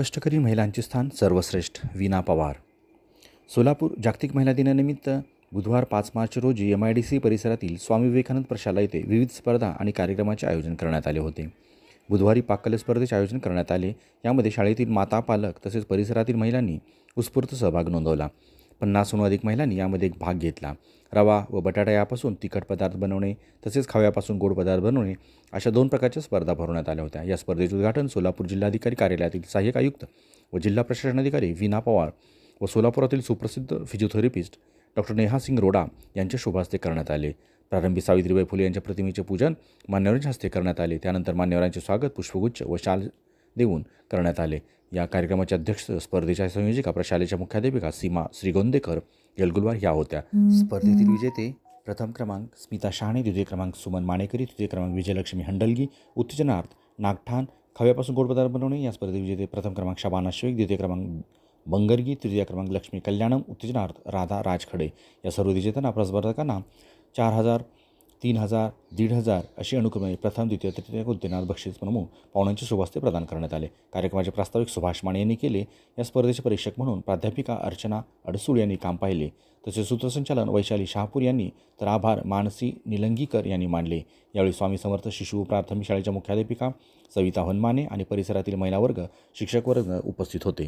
कष्टकरी महिलांचे स्थान सर्वश्रेष्ठ वीणा पवार. सोलापूर जागतिक महिला दिनानिमित्त बुधवार पाच मार्च रोजी एम आय डी सी परिसरातील स्वामी विवेकानंद प्रशाला येथे विविध स्पर्धा आणि कार्यक्रमाचे आयोजन करण्यात आले होते. बुधवारी पाककले स्पर्धेचे आयोजन करण्यात आले. यामध्ये शाळेतील माता पालक तसेच परिसरातील महिलांनी उत्स्फूर्त सहभाग नोंदवला. पन्नासहून अधिक महिलांनी यामध्ये एक भाग घेतला. रवा व बटाटा यापासून तिखट पदार्थ बनवणे तसेच खव्यापासून गोड पदार्थ बनवणे अशा दोन प्रकारच्या स्पर्धा भरवण्यात आल्या होत्या. या स्पर्धेचे उद्घाटन सोलापूर जिल्हाधिकारी कार्यालयातील सहाय्यक आयुक्त व जिल्हा प्रशासन अधिकारी विना पवार व सोलापुरातील सुप्रसिद्ध फिजिओथेरपिस्ट डॉक्टर नेहा सिंग रोडा यांच्या शुभास्ते करण्यात आले. प्रारंभी सावित्रीबाई फुले यांच्या प्रतिमेचे पूजन मान्यवरांच्या हस्ते करण्यात आले. त्यानंतर मान्यवरांचे स्वागत पुष्पगुच्छ व शाल देऊन करण्यात आले. या कार्यक्रमाच्या अध्यक्ष स्पर्धेच्या संयोजिका प्रशालेच्या मुख्याध्यापिका सीमा श्रीगोंदेकर येलगुलवार ह्या होत्या. स्पर्धेतील विजेते प्रथम क्रमांक स्मिता शहाणे द्वितीय क्रमांक सुमन माणेकरी तृतीय क्रमांक विजयलक्ष्मी हंडलगी उत्तेजनार्थ नागठाण खव्यापासून गोड पदार्थ बनवणे. या स्पर्धेत विजेते प्रथम क्रमांक शबाना शेख द्वितीय क्रमांक बंगरगी तृतीय क्रमांक लक्ष्मी कल्याणम उत्तेजनार्थ राधा राजखडे. या सर्व विजेत्यांना स्पर्धकांना चार हजार तीन हजार दीड हजार अशी अनुक्रमे प्रथम द्वितीय तृतीय उत्तीर्णात बक्षीस प्रमुख पाहुण्यांचे सुवास्ते प्रदान करण्यात आले. कार्यक्रमाचे प्रास्ताविक सुभाष माने यांनी केले. या स्पर्धेचे परीक्षक म्हणून प्राध्यापिका अर्चना अडसूळ यांनी काम पाहिले. तसेच सूत्रसंचालन वैशाली शहापूर यांनी तर आभार मानसी निलंगीकर यांनी मानले. यावेळी स्वामी समर्थ शिशु प्राथमिक शाळेच्या मुख्याध्यापिका सविता हनमाने आणि परिसरातील महिला वर्ग शिक्षक वर्ग उपस्थित होते.